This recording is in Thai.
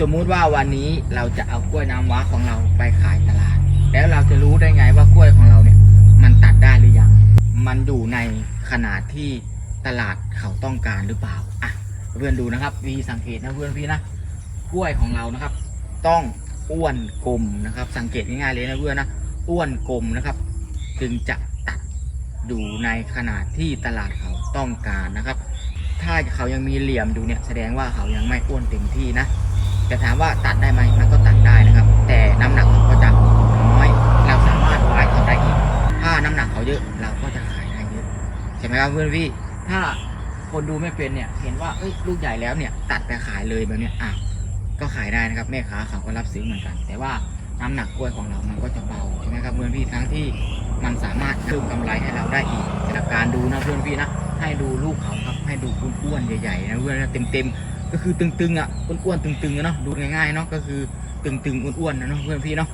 สมมุติว่าวันนี้เราจะเอากล้วยน้ำว้าของเราไปขายตลาด แล้วเราจะรู้ได้ไงว่ากล้วยของเราเนี่ย มันตัดได้หรือยัง มันอยู่ในขนาดที่ตลาดเขาต้องการหรือเปล่าอะเพื่อนดูนะครับวีสังเกตนะเพื่อนพี่นะกล้วยของเรานะครับ ต้องอ้วนกลมนะครับ สังเกตง่ายๆเลยนะเพื่อนนะอ้วนกลมนะครับ จึงจะตัดอยู่ในขนาดที่ตลาดเขาต้องการนะครับ ถ้าเขายังมีเหลี่ยมอยู่เนี่ยแสดงว่าเขายังไม่อ้วนเต็มที่นะ แต่ถามว่าตัดได้ไหมมันก็ตัดได้นะครับ แต่น้ำหนักเขาก็จะน้อย เราสามารถขายเขาได้อีก ถ้าน้ำหนักเขาเยอะเราก็จะขายได้เยอะใช่ไหมครับเพื่อนพี่ ถ้าคนดูไม่เป็นเนี่ยเห็นว่าเอ้ยลูกใหญ่แล้วเนี่ยตัดไปขายเลยแบบเนี้ยอะก็ขายได้นะครับแม่ค้าเขาก็รับซื้อเหมือนกัน แต่ว่าน้ำหนักกล้วยของเรามันก็จะเบาใช่ไหมครับเพื่อนพี่ทั้งที่มันสามารถเพิ่มกำไรให้เราได้อีกจากการดูนะเพื่อนพี่นะให้ดูลูกเขาครับให้ดูอ้วนๆใหญ่ๆนะเพื่อนนะเต็มๆ ก็คือตึงๆอะอ้วนๆตึงๆอะเนาะดูง่ายๆเนาะก็คือตึงๆอ้วนๆนะเนาะเพื่อนพี่เนาะ